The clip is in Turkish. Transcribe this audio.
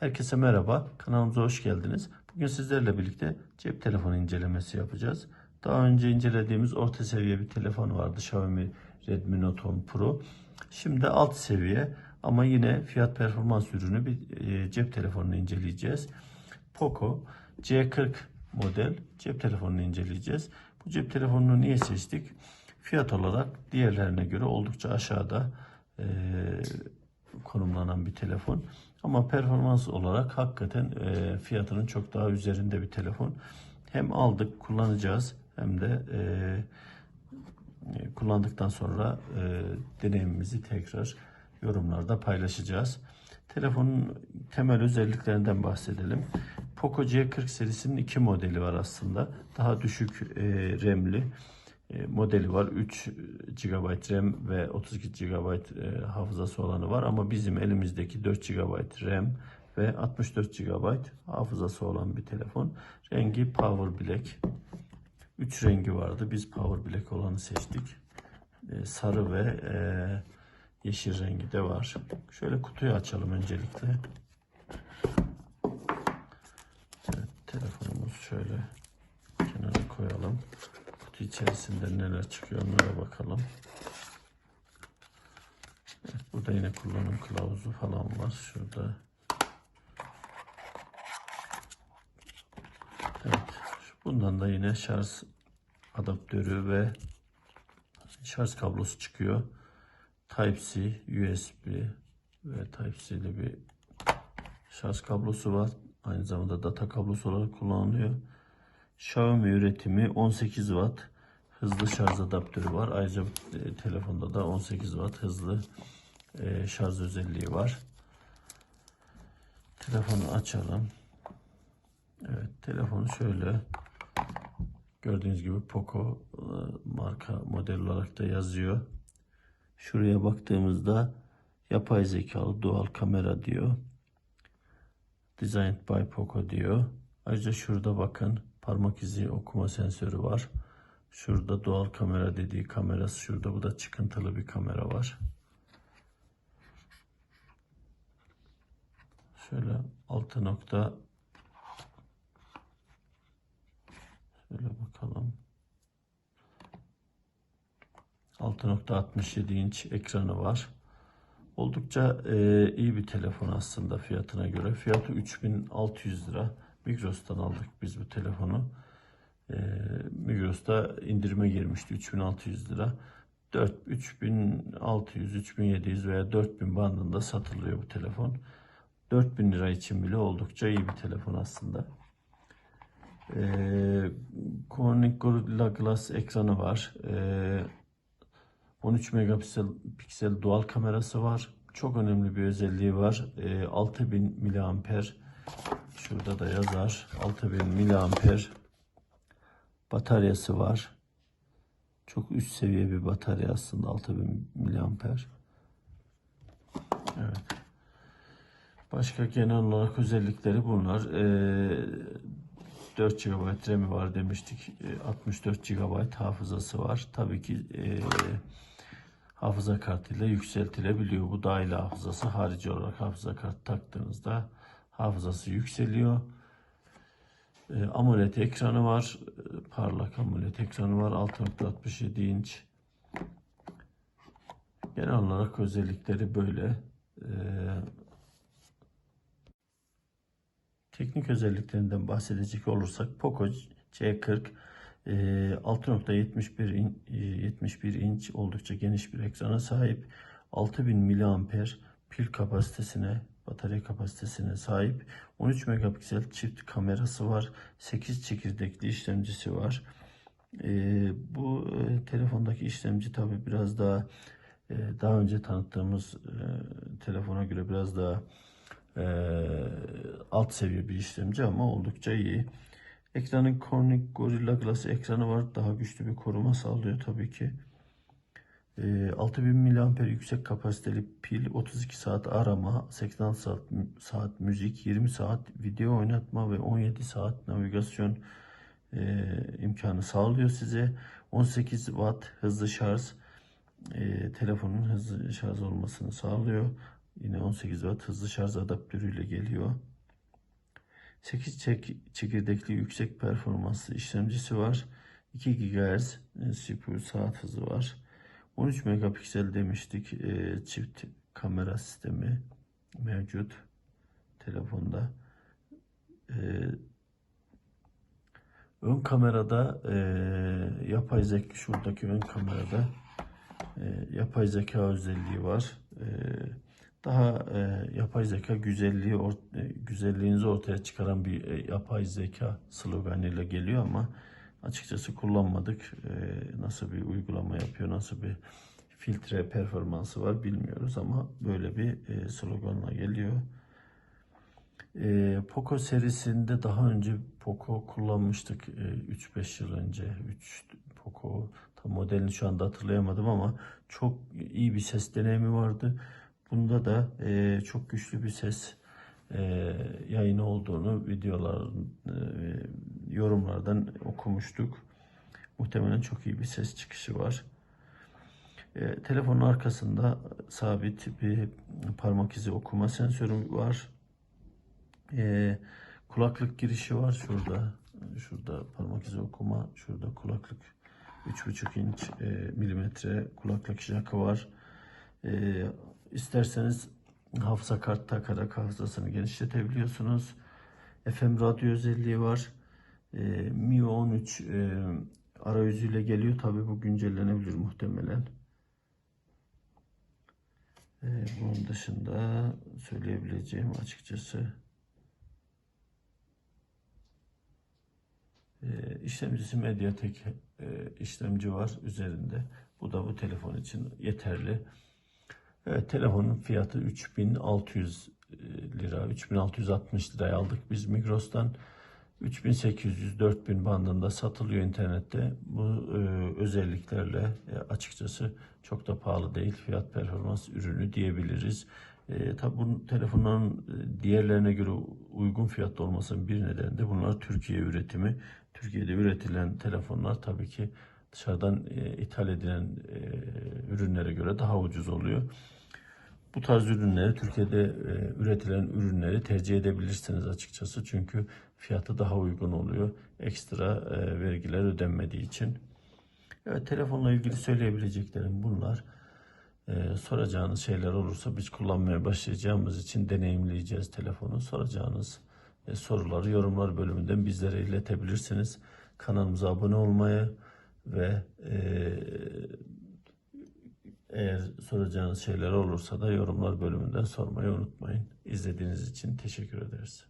Herkese merhaba, kanalımıza hoş geldiniz. Bugün sizlerle birlikte cep telefonu incelemesi yapacağız. Daha önce incelediğimiz orta seviye bir telefon vardı, Xiaomi Redmi Note 10 Pro. Şimdi alt seviye ama yine fiyat performans ürünü bir e, cep telefonunu inceleyeceğiz. Poco C40 model cep telefonunu inceleyeceğiz. Bu cep telefonunu niye seçtik? Fiyat olarak diğerlerine göre oldukça aşağıda e, konumlanan bir telefon. Ama performans olarak hakikaten e, fiyatının çok daha üzerinde bir telefon. Hem aldık kullanacağız hem de e, e, kullandıktan sonra e, deneyimimizi tekrar yorumlarda paylaşacağız. Telefonun temel özelliklerinden bahsedelim. Poco C40 serisinin iki modeli var aslında. Daha düşük e, RAM'li modeli var. 3 GB RAM ve 32 GB e, hafızası olanı var ama bizim elimizdeki 4 GB RAM ve 64 GB hafızası olan bir telefon. Rengi Power Black. 3 rengi vardı. Biz Power Black olanı seçtik. E, sarı ve e, yeşil rengi de var. Şöyle kutuyu açalım öncelikle. Evet, telefonumuz şöyle kenara koyalım. İçerisinde neler çıkıyor onlara bakalım. Evet, burada yine kullanım kılavuzu falan var. Şurada. Evet. Bundan da yine şarj adaptörü ve şarj kablosu çıkıyor. Type-C, USB ve Type-C'li bir şarj kablosu var. Aynı zamanda data kablosu olarak kullanılıyor. Xiaomi üretimi 18 Watt hızlı şarj adaptörü var. Ayrıca e, telefonda da 18 Watt hızlı e, şarj özelliği var. Telefonu açalım. Evet, telefonu şöyle gördüğünüz gibi Poco e, marka model olarak da yazıyor. Şuraya baktığımızda yapay zekalı dual kamera diyor. Designed by Poco diyor. Ayrıca şurada bakın parmak izi okuma sensörü var. Şurada doğal kamera dediği kamerası şurada. Bu da çıkıntılı bir kamera var. Şöyle 6 nokta şöyle bakalım. 6.67 inç ekranı var. Oldukça e, iyi bir telefon aslında fiyatına göre. Fiyatı 3600 lira. Migros'tan aldık biz bu telefonu. E, Migros'ta indirime girmişti 3600 lira. 4 3600, 3700 veya 4000 bandında satılıyor bu telefon. 4000 lira için bile oldukça iyi bir telefon aslında. Ee, Corning Gorilla Glass ekranı var. Ee, 13 megapiksel piksel dual kamerası var. Çok önemli bir özelliği var. Ee, 6000 miliamper şurada da yazar. 6000 miliamper bataryası var. Çok üst seviye bir batarya aslında 6000 miliamper. Evet. Başka genel olarak özellikleri bunlar. Ee, 4 GB RAM'i var demiştik. Ee, 64 GB hafızası var. Tabii ki e, hafıza kartıyla yükseltilebiliyor. Bu dahil hafızası harici olarak hafıza kartı taktığınızda hafızası yükseliyor. E, AMOLED ekranı var. E, parlak AMOLED ekranı var. 6.67 inç. Genel olarak özellikleri böyle. E, teknik özelliklerinden bahsedecek olursak Poco C40 e, 6.71 in, e, 71 inç oldukça geniş bir ekrana sahip. 6000 miliamper pil kapasitesine batarya kapasitesine sahip 13 megapiksel çift kamerası var 8 çekirdekli işlemcisi var. Ee, bu e, telefondaki işlemci tabi biraz daha e, daha önce tanıttığımız e, telefona göre biraz daha e, alt seviye bir işlemci ama oldukça iyi. Ekranın Corning Gorilla Glass ekranı var. Daha güçlü bir koruma sağlıyor tabii ki 6000 mAh yüksek kapasiteli pil, 32 saat arama, 80 saat, saat müzik, 20 saat video oynatma ve 17 saat navigasyon e, imkanı sağlıyor size. 18 watt hızlı şarj e, telefonun hızlı şarj olmasını sağlıyor. Yine 18 watt hızlı şarj adaptörüyle geliyor. 8 çek, çekirdekli yüksek performanslı işlemcisi var. 2 GHz CPU saat hızı var. 13 megapiksel demiştik. E, çift kamera sistemi mevcut telefonda. E, ön kamerada e, yapay zeka şuradaki ön kamerada e, yapay zeka özelliği var. E, daha e, yapay zeka güzelliği or- e, güzelliğinizi ortaya çıkaran bir e, yapay zeka sloganıyla geliyor ama açıkçası kullanmadık. E, nasıl bir uygulama yapıyor, nasıl bir filtre performansı var bilmiyoruz ama böyle bir e, sloganla geliyor. E, Poco serisinde daha önce Poco kullanmıştık e, 3-5 yıl önce. 3 Poco tam modelini şu anda hatırlayamadım ama çok iyi bir ses deneyimi vardı. Bunda da e, çok güçlü bir ses e, yayını olduğunu videolar e, yorumlardan okumuştuk. Muhtemelen çok iyi bir ses çıkışı var. E, telefonun arkasında sabit bir parmak izi okuma sensörü var. E, kulaklık girişi var şurada. Şurada parmak izi okuma, şurada kulaklık 3,5 inç e, milimetre kulaklık jackı var. E, isterseniz hafıza kart takarak hafızasını genişletebiliyorsunuz. FM radyo özelliği var. E, Mi 13 e, arayüzüyle geliyor. Tabi bu güncellenebilir muhtemelen. E, bunun dışında söyleyebileceğim açıkçası e, işlemcisi Mediatek e, işlemci var üzerinde. Bu da bu telefon için yeterli. Evet, telefonun fiyatı 3600 lira, 3660 liraya aldık biz Migros'tan. 3800-4000 bandında satılıyor internette. Bu e, özelliklerle e, açıkçası çok da pahalı değil. Fiyat performans ürünü diyebiliriz. E, tabi bu telefonların e, diğerlerine göre uygun fiyatlı olmasının bir nedeni de bunlar Türkiye üretimi. Türkiye'de üretilen telefonlar tabii ki dışarıdan e, ithal edilen e, ürünlere göre daha ucuz oluyor. Bu tarz ürünleri Türkiye'de e, üretilen ürünleri tercih edebilirsiniz açıkçası. Çünkü fiyatı daha uygun oluyor. Ekstra e, vergiler ödenmediği için. Evet telefonla ilgili söyleyebileceklerim bunlar. E, soracağınız şeyler olursa biz kullanmaya başlayacağımız için deneyimleyeceğiz telefonu. Soracağınız e, soruları yorumlar bölümünden bizlere iletebilirsiniz. Kanalımıza abone olmayı ve e, eğer soracağınız şeyler olursa da yorumlar bölümünden sormayı unutmayın. İzlediğiniz için teşekkür ederiz.